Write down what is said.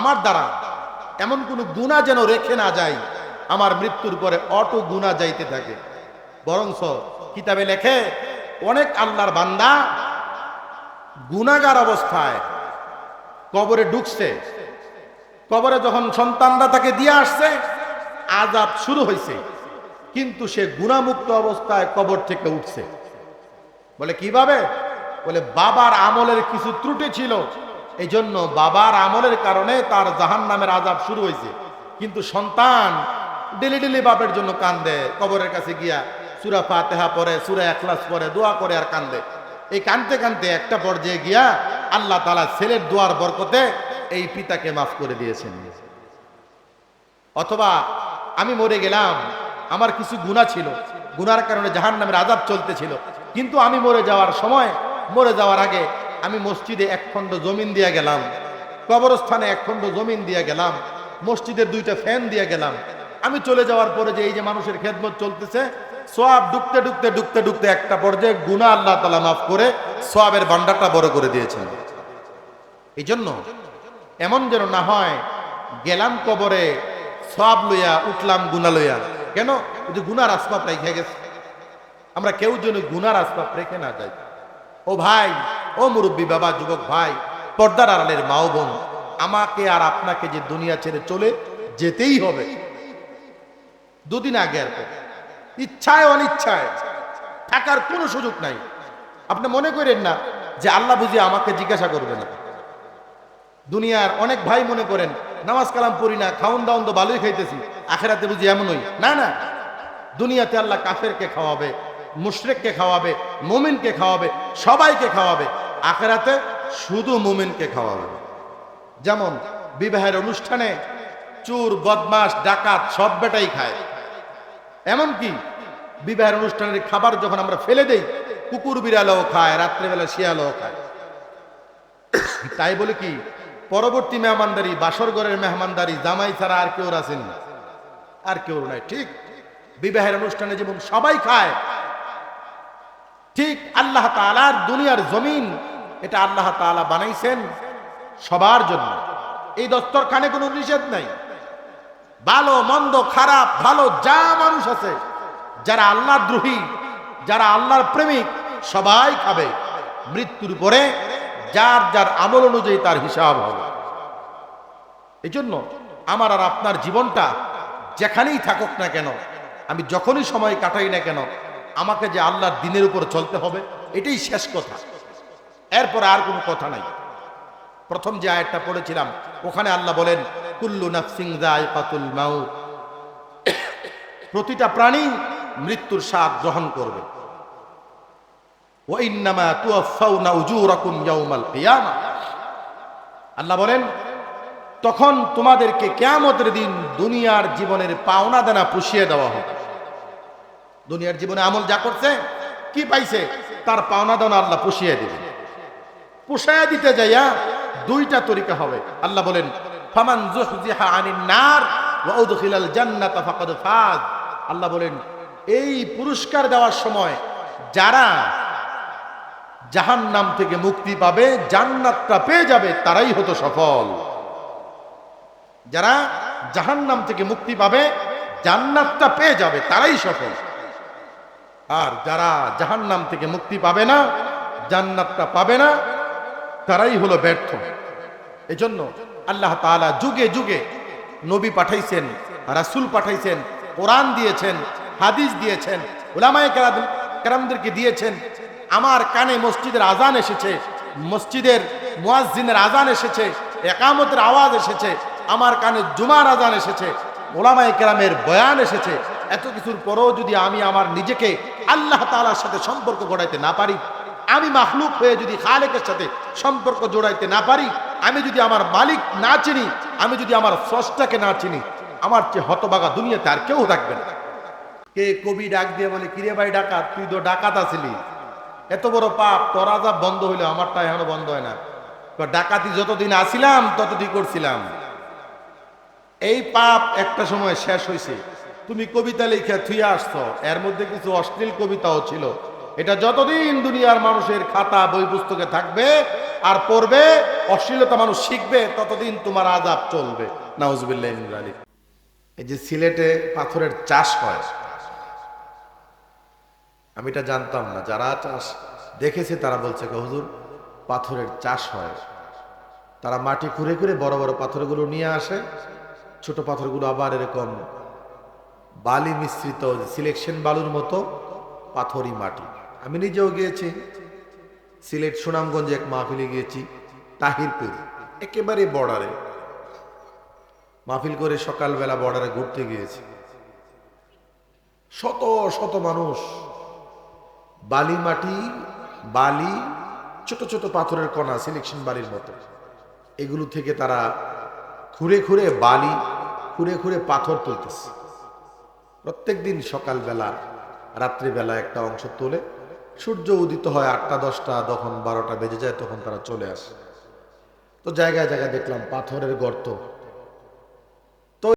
আমার দ্বারা এমন কোনো গুণা যেন রেখে না যায়, আমার মৃত্যুর পরে অটো গুণা যাইতে থাকে। বরংস কিতাবে লেখে, অনেক আল্লাহর বান্দা গুণাগার অবস্থায় কবরে ঢুকছে। কবরে যখন সন্তানরা তাকে দিয়ে আসছে আজাব শুরু হয়েছে কিন্তু সে গুণামুক্ত অবস্থায় কবর থেকে উঠছে। বলে, কীভাবে? বলে, বাবার আমলের কিছু ত্রুটি ছিল এই জন্য বাবার আমলের কারণে তার জাহান নামের আজাব শুরু হয়েছে। কিন্তু সন্তান ডেলি ডেলি বাপের জন্য কান্দে, কবরের কাছে গিয়া সুরা ফাতেহা পরে সুরা একলাস পরে দোয়া করে আর কান্দে। এই কানতে কানতে একটা পর্যায়ে গিয়া আল্লাহ তালা ছেলের দোয়ার বরকতে এই পিতাকে মাফ করে দিয়েছেন। অথবা আমি মরে গেলাম, আমার কিছু গুণা ছিল, গুনার কারণে জাহান নামের আজাব চলতেছিল। কিন্তু আমি মরে যাওয়ার সময়, মরে যাওয়ার আগে আমি মসজিদে এক খণ্ড জমিন দিয়ে গেলাম। কবরস্থানে এক খণ্ড জমিন দিয়ে গেলাম। মসজিদের দুইটা ফ্যান দিয়ে গেলাম। আমি চলে যাওয়ার পরে যে এই যে মানুষের খেদমত চলতেছে, সোয়াব ডুবতে ডুবতে ডুবতে ডুবতে একটা পর্যায়ে গুণা আল্লাহ তালা মাফ করে সোয়াবের ভান্ডারটা বড় করে দিয়েছেন। এই জন্য এমন যেন না হয়, গেলাম কবরে সব লইয়া উঠলাম গুনা লইয়া। কেন? যে গুনার আসবাব রেখে গেছে। আমরা কেউ যেন গুনার আসবাব রেখে না যাই। ও ভাই ও মুরব্বী, বাবা, যুবক ভাই, পর্দার আড়ালের মাও বোন, আমাকে আর আপনাকে যে দুনিয়া ছেড়ে চলে যেতেই হবে। দুদিন আগে আর ইচ্ছায়, অনিচ্ছায়, থাকার কোনো সুযোগ নাই। আপনি মনে করেন না যে আল্লাহ বুঝি আমাকে জিজ্ঞাসা করবে না। দুনিয়ার অনেক ভাই মনে করেন, নামাজ কালাম পড়ি না খাউন দাউন তো ভালোই খাইতেছি, আখেরাতে বুঝি এমনই। না না, দুনিয়াতে আল্লাহ কাফেরকে খাওয়াবে মুশরেককে খাওয়াবে, মুমিনকে খাওয়াবে, সবাইকে খাওয়াবে। আখেরাতে শুধু মুমিনকে খাওয়াবে। যেমন বিবাহের অনুষ্ঠানে চুর বদমাস ডাকাত সব বেটাই খায়। এমনকি বিবাহের অনুষ্ঠানের খাবার যখন আমরা ফেলে দেই, কুকুর বিড়ালও খায়, রাত্রেবেলা শিয়ালও খায়। তাই বলে কি, পরবর্তী মেহমানদারি বাসর ঘরের মেহমানদারি, জামাই ছাড়া আর কেউ আছেন আর কেউ নাই, ঠিক? বিবাহের অনুষ্ঠানে যেমন সবাই খায় ঠিক আল্লাহ তালার দুনিয়ার জমিন এটা আল্লাহ তালা বানাইছেন সবার জন্য। এই দস্তরখানে কোনো নিষেধ নাই। ভালো, মন্দ, খারাপ, ভালো যা মানুষ আছে, যারা আল্লাহ দ্রোহী, যারা আল্লাহর প্রেমিক, সবাই খাবে। মৃত্যুর পরে যার যার আমল অনুযায়ী তার হিসাব হবে। এই জন্য আমার আর আপনার জীবনটা যেখানেই থাকুক না কেন, আমি যখনই সময় কাটাই না কেন আমাকে যে আল্লাহর দিনের উপর চলতে হবে, এটাই শেষ কথা। এরপর আর কোনো কথা নাই। প্রথম যে আয়াতটা পড়েছিলাম, ওখানে আল্লাহ বলেন, কুল্লু নাফসিং যায়কাতুল মাউত। প্রতিটা প্রাণী মৃত্যুর স্বাদ গ্রহণ করবে। আল্লাহ বলেন, তখন তোমাদেরকে কিয়ামতের দিন দুনিয়ার জীবনের পাওনা দানা পুষিয়ে দেওয়া হবে। দুনিয়ার জীবনে আমল যা করছে, কি পাইছে? তার পাওনা দানা আল্লাহ পুষিয়ে দিবে। পুষায়া দিতে যাইয়া দুইটা তরিকা হবে। আল্লাহ বলেন, ফামান জুহজিহা আনিন নার ওয়া উদখিলাল জান্নাতা ফাকাদ ফাজ। আল্লাহ বলেন, এই পুরস্কার দেওয়ার সময় যারা জাহান্নাম থেকে মুক্তি পাবে, জান্নাতটা পেয়ে যাবে, তারাই হতো সফল। যারা জাহান্নাম থেকে মুক্তি পাবে, জান্নাতটা পেয়ে যাবে, তারাই সফল। আর যারা জাহান্নাম থেকে মুক্তি পাবে না, জান্নাতটা পাবে না, তারাই হলো ব্যর্থ। এজন্য আল্লাহ তাআলা যুগে যুগে নবী পাঠাইছেন, রাসূল পাঠাইছেন, কোরআন দিয়েছেন, হাদিস দিয়েছেন ওলামায়ে কেরাম, কেরামদেরকে দিয়েছেন। আমার কানে মসজিদের আজান এসেছে, মসজিদের মুয়াজ্জিনের আজান এসেছে, একামতের আওয়াজ এসেছে, আমার কানে জুমার আজান এসেছে ওলামায়ে কেরামের বয়ান এসেছে। এত কিছুর পরেও যদি আমি আমার নিজেকে আল্লাহ তালার সাথে সম্পর্ক গড়াইতে না পারি, আমি মাখলুক হয়ে যদি খালেকের সাথে সম্পর্ক জোড়াইতে না পারি, আমি যদি আমার মালিক না চিনি, আমি যদি আমার স্রষ্টাকে না চিনি, আমার চেয়ে হতবাগা দুনিয়াতে আর কেউ থাকবে না। কে কবি ডাক দিয়ে বলে, কিরে ভাই ডাকাত, তুই তো ডাকাত আছিলি। এত বড় পাপ, তোর আজাব বন্ধ হইল, আমারটা এখনও বন্ধ হয় না। ডাকাতি যতদিন আসিলাম ততদিন করছিলাম। এই পাপ একটা সময় শেষ হয়েছে তুমি কবিতা লিখে থুয়ে আসছো, এর মধ্যে কিছু অশ্লীল কবিতাও ছিল। এটা যতদিন দুনিয়ার মানুষের খাতা, বই, পুস্তকে থাকবে আর পড়বে, অশ্লীলতা মানুষ শিখবে, ততদিন তোমার আজাব চলবে। নাউজবিল্লাহ আলী এই যে সিলেটে পাথরের চাষ হয়, আমি এটা জানতাম না, যারা চাষ দেখেছে তারা বলছে হুজুর, পাথরের চাষ হয়। তারা মাটি খুঁড়ে খুঁড়ে বড় বড় পাথরগুলো নিয়ে আসে, ছোট পাথরগুলো আবার এরকম বালি মিশ্রিত সিলেকশন বালুর মতো পাথরই মাটি। আমি নিজেও গিয়েছি। সিলেট সুনামগঞ্জে এক মাহফিলে গিয়েছি, তাহিরপুর, একেবারে বর্ডারে। মাহফিল করে সকালবেলা বর্ডারে ঘুরতে গিয়েছি। শত শত মানুষ। বালি মাটি, বালি, ছোট ছোট পাথরের কণা, সিলেকশন বালির মতো। এগুলো থেকে তারা খুঁড়ে খুঁড়ে বালি খুঁড়ে খুঁড়ে পাথর তুলতেছে। প্রত্যেক দিন সকালবেলা, রাত্রিবেলা একটা অংশ তোলে। সূর্য উদিত হয় আটটা, দশটা যখন বারোটা বেজে যায়, তখন তারা চলে আসে। তো জায়গায় জায়গায় দেখলাম পাথরের গর্ত।